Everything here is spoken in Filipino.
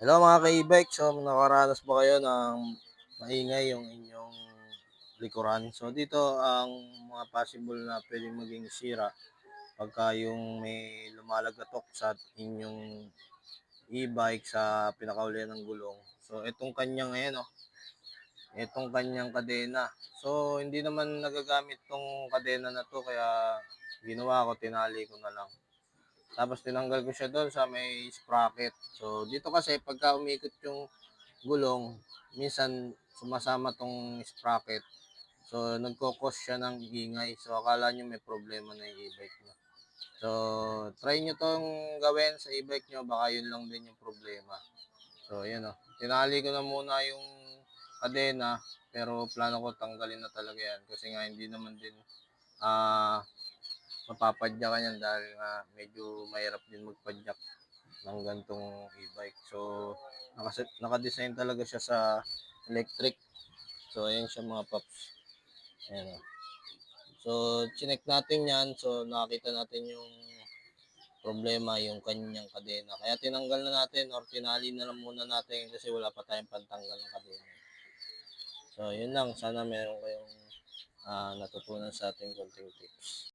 Hello mga ka-e-bike, so nakaranas ba kayo ng maingay yung inyong likuran? So dito ang mga possible na pwedeng maging sira pagka yung may lumalagatok sa inyong e-bike sa pinakauli ng gulong. So itong kanyang ayan oh, itong kanyang kadena. So hindi naman nagagamit tong kadena na to kaya ginawa ko, tinali ko na lang. Tapos tinanggal ko siya doon sa may sprocket. So dito kasi pagka umikot yung gulong, minsan sumasama tong sprocket. So nagkokos siya ng ingay. So akala nyo may problema na yung e-bike nyo. So try nyo tong gawin sa e-bike nyo, baka yun lang din yung problema. So yan o. Tinali ko na muna yung kadena, pero plano ko tanggalin na talaga yan. Kasi nga hindi naman din ah mapapadyakan yan dahil nga medyo mahirap din magpadyak ng gantong e-bike. So, nakaset, nakadesign talaga siya sa electric. So, ayan siya mga paps. Ayan. So, chinek natin yan. So, nakita natin yung problema, yung kanyang kadena. Kaya tinanggal na natin or tinali na lang muna natin kasi wala pa tayong pantanggal ng kadena. So, yun lang. Sana meron kayong ah, natutunan sa ating konting tips.